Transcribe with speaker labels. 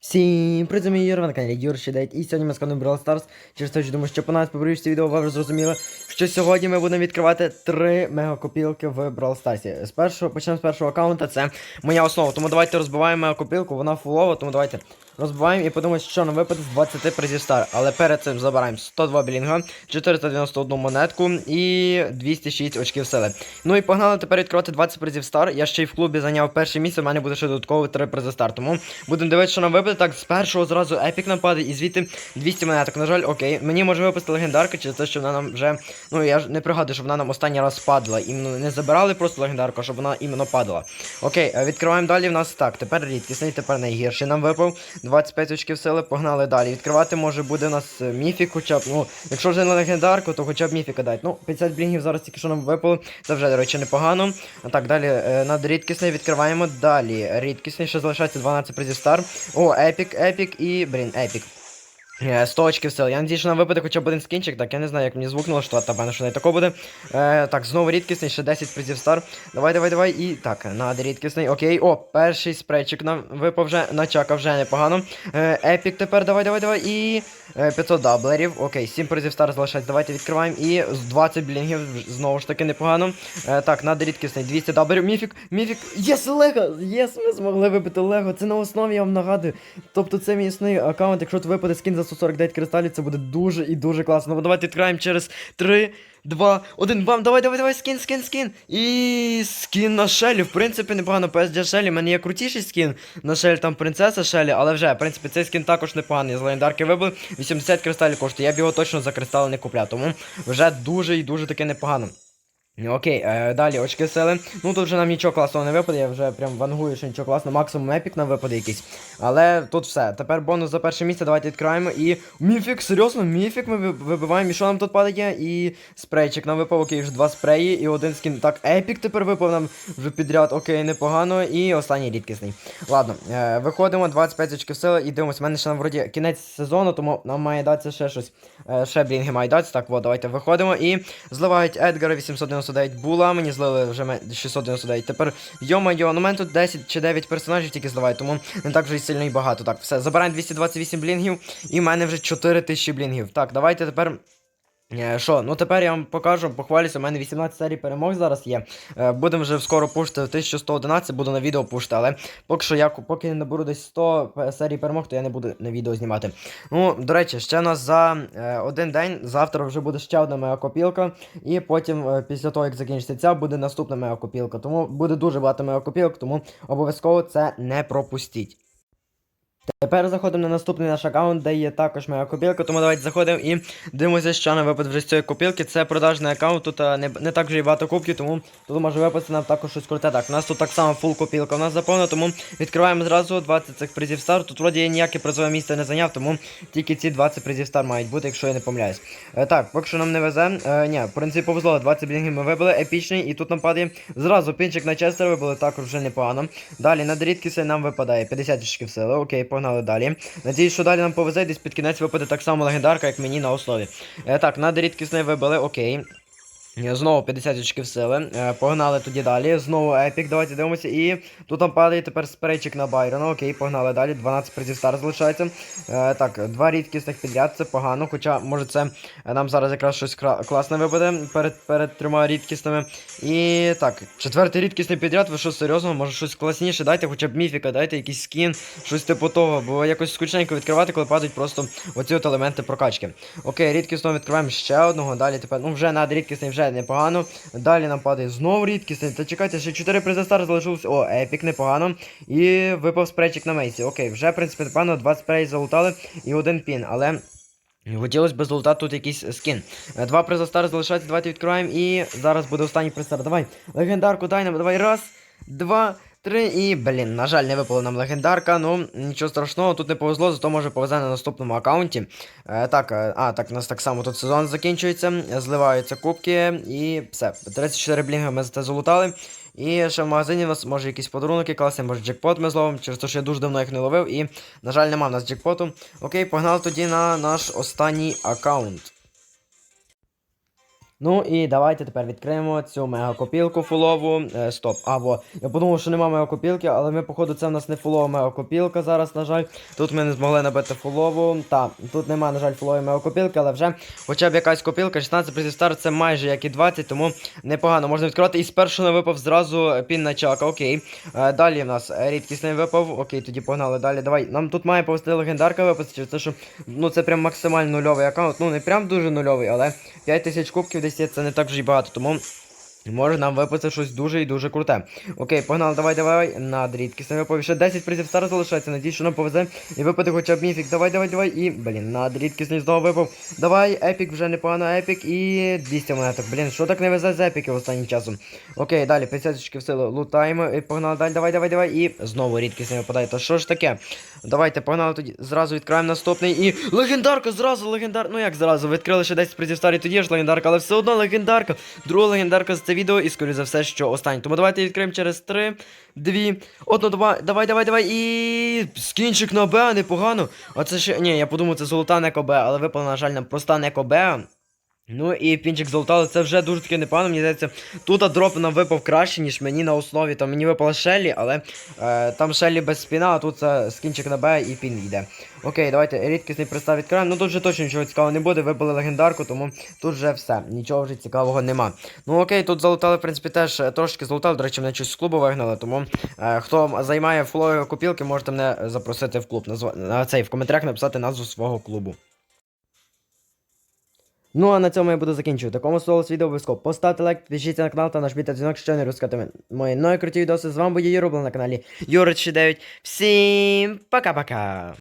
Speaker 1: Всім привіт, мій Юр, на каналі Юр ще. І сьогодні ми з Brawl Stars. Через те, що думаю, що по нас побрівшці відео ви вже зрозуміли, що сьогодні ми будемо відкривати три мегакопілки в Brawl Stars. З першого, почнемо з першого аккаунта, це моя основа. Тому давайте розбиваємо мегакопілку, вона фулова, тому давайте розбиваємо і подумаємо, що нам випаде з 20 призів стар. Але перед цим забираємо 102 білінга, 491 монетку і 206 очків сили. Ну і погнали тепер відкривати 20 призів стар. Я ще й в клубі зайняв перше місце, в мене буде ще додатково 3 призи стар. Тому будемо дивитися, що нам випаде. Так, з першого зразу епік нам падає, і звідти 200 монеток. На жаль, окей. Мені може випасти легендарка, через те, що вона нам вже. Ну я ж не пригадую, що вона нам останній раз падала. Іменно не забирали просто легендарку, щоб вона іменно падала. Окей, е, відкриваємо далі. В нас так. Тепер рідкісний, тепер найгірший нам випав. 25 очків сили, погнали далі. Відкривати може буде у нас е, міфік, хоча б. Ну, якщо вже не легендарку, то хоча б міфіка дать. Ну, 50 блінгів зараз тільки що нам випало. Це вже, до речі, непогано. А так, далі е, над рідкісний відкриваємо. Далі. Рідкісний, ще залишається 12 призів стар. О, епік, епік і. Блін, епік. Е, 100 очків сил. Я надію, що нам випаде хоча б один скінчик, так я не знаю, як мені звук налаштувати, певно, що не тако буде. Е, так, знову рідкісний, ще 10 призів стар. Давай, давай, давай. І так, над рідкісний. Окей. О, перший спрейчик нам випав вже, начака вже непогано. Е, епік тепер, давай, давай, давай. І е, 500 даблерів. Окей, 7 призів стар залишається. Давайте відкриваємо. І 20 блінгів, знову ж таки непогано. Е, так, над рідкісний, 200 даблерів. Міфік, міфік. Єс, Лего! Єс, ми змогли вибити Лего. Це на основі, я вам нагадую. Тобто це мій основний аккаунт. Якщо тут випаде скін за 149 кристалів, це буде дуже і дуже класно. Ну, давайте відкриваємо через 3, 2, 1, бам, давай, давай, давай, скін, скін, скін. І скін на Шелі. В принципі, непогано PSG Шелі. У мене є крутіший скін на Шелі, там принцеса Шелі, але вже, в принципі, цей скін також непоганий. З легендарки вибив. 80 кристалів коштує. Я б його точно за кристали не купляв. Тому вже дуже і дуже таки непогано. Окей, е, далі очки сили. Ну тут вже нам нічого класного не випаде, я вже прям вангую, що нічого класного, максимум епік нам випаде якийсь. Але тут все. Тепер бонус за перше місце, давайте відкриваємо. І. Міфік, серйозно, міфік ми вибиваємо. І що нам тут падає? І спрейчик нам випав, окей, вже два спреї і один скін. Так, епік тепер випав нам вже підряд, окей, непогано. І останній рідкісний. Ладно, е, виходимо, 25 очків сили і дивимось. У мене ще нам вроді кінець сезону, тому нам має датися ще щось. Е, ще блінги мають датися. Так, от, давайте виходимо. І зливають Едгара 899 була, мені злили вже ме- 699. Тепер, йо-майо, ну мене тут 10 чи 9 персонажів тільки зливають, тому не так вже і сильно і багато. Так, все, забираємо 228 блінгів, і в мене вже 4000 блінгів. Так, давайте тепер. Е, Що, ну тепер я вам покажу, похвалюся, у мене 18 серій перемог зараз є. Е, Будемо вже скоро пушити 1111, буду на відео пушити, але поки що я поки не наберу десь 100 серій перемог, то я не буду на відео знімати. Ну, до речі, ще у нас за е, один день, завтра вже буде ще одна моя копілка, і потім, е, після того, як закінчиться ця, буде наступна моя копілка. Тому буде дуже багато моя копілок, тому обов'язково це не пропустіть. Тепер заходимо на наступний наш аккаунт, де є також моя копілка, тому давайте заходимо і дивимося, що нам випаде вже з цієї копілки. Це продажний аккаунт, тут е, не, не так вже і багато кубків, тому тут може випасти нам також щось круте. Так, у нас тут так само фул копілка у нас заповнена, тому відкриваємо зразу 20 цих призів стар. Тут вроді я ніяке призове місце не зайняв, тому тільки ці 20 призів стар мають бути, якщо я не помиляюсь. Е, так, поки що нам не везе. Е, ні, в принципі, повезло, 20 блінгів ми вибили, епічний, і тут нам падає зразу пінчик на Честер вибили, також вже непогано. Далі на рідкіси нам випадає 50 очків сили. Окей, погнали далі. Надіюсь, що далі нам повезе, десь під кінець випаде так само легендарка, як мені на основі. Е, так, на рідкісне вибили, окей. Е, Знову 50 очків сили. Е, погнали тоді далі. Знову епік, давайте дивимося. І тут нам падає тепер спрейчик на Байрона. Окей, погнали далі. 12 призів стар залишається. Е, так, два рідкісних підряд, це погано. Хоча, може, це нам зараз якраз щось класне випаде перед, перед трьома рідкісними. І так, четвертий рідкісний підряд, ви що серйозно, може щось класніше, дайте хоча б міфіка, дайте якийсь скін, щось типу того, бо якось скучненько відкривати, коли падають просто оці от елементи прокачки. Окей, рідкісно відкриваємо ще одного, далі тепер, ну вже над рідкісний вже непогано. Далі нам падає знову рідкісний. Та чекайте, ще 4 призи стар залишилось. О, епік непогано. І випав спрейчик на мейсі. Окей, вже, в принципі, непогано, 2 спреї залутали і один пін, але. Хотілося б золотати тут якийсь скін. Е, Два приза стар залишаються, давайте відкриваємо. І зараз буде останній приз. Давай, легендарку дай нам, давай, раз, два, три і, блін, на жаль, не випала нам легендарка. Ну, нічого страшного, тут не повезло, зато може повезе на наступному аккаунті. Е, так, е, а, так, у нас так само тут сезон закінчується, зливаються кубки і все. 34 блінги ми за це залутали. І ще в магазині у нас може якісь подарунки класні, може джекпот ми зловимо, через те, що я дуже давно їх не ловив, і, на жаль, нема в нас джекпоту. Окей, погнали тоді на наш останній аккаунт. Ну і давайте тепер відкриємо цю мегакопілку фулову. Е, стоп. А, во. Я подумав, що немає мегакопілки, але ми, походу, це в нас не фулова мегакопілка зараз, на жаль. Тут ми не змогли набити фулову. Та, тут немає, на жаль, фулової мегакопілки, але вже хоча б якась копілка, 16 призів стар, це майже як і 20, тому непогано можна відкривати. І з першого не випав зразу пін на чака, окей. Е, далі в нас рідкісний випав. Окей, тоді погнали далі. Давай. Нам тут має повести легендарка випасти, те, що ну це прям максимально нульовий аккаунт. Ну не прям дуже нульовий, але 5 тисяч кубків десь є, це не так вже й багато, тому. Може нам випасти щось дуже і дуже круте. Окей, погнали, давай, давай. Над рідкісним випав. Ще 10 призів стар залишається. Надіюсь, що нам повезе. І випаде хоча б міфік. Давай, давай, давай. І, блін, над рідкісний знову випав. Давай, епік вже непогано, епік. І 200 монеток. Блін, що так не везе з епіків останнім часом? Окей, далі, 50 в силу лутаємо. І погнали далі, давай, давай, давай. І знову рідкісний випадає. То що ж таке? Давайте, погнали тоді. Зразу відкриваємо наступний. І легендарка, зразу легендар. Ну як зразу? Відкрили ще 10 призів старі, тоді ж легендарка, але все одно легендарка. Друга легендарка з це відео, і скоріше за все, що останнє. Тому давайте відкриємо через 3, 2, 1, 2, давай, давай, давай. І скінчик на Б, непогано. А це ще. Ні, я подумав, це золота не КБ, але випала, на жаль, нам проста не КБ. Ну і пінчик золота, це вже дуже таки непогано. Мені здається, тут дроп нам випав краще, ніж мені на основі. Там мені випала Шеллі, але е, там Шеллі без спіна, а тут це скінчик на Б і пін йде. Окей, давайте рідкісний пристав відкриваємо. Ну тут вже точно нічого цікавого не буде. Вибили легендарку, тому тут вже все. Нічого вже цікавого нема. Ну окей, тут залутали, в принципі, теж е, трошки залутали. До речі, мене щось з клубу вигнали. Тому е, хто займає флою купілки, можете мене запросити в клуб. Назва... На цей в коментарях написати назву свого клубу. Ну а на цьому я буду закінчувати. Кому сподобалось відео обов'язково поставте лайк, підпишіться на канал та наш на дзвінок, що не розкати мої нові круті відоси. З вами був Юрубл на каналі Юрич 9. Всім пока-пока!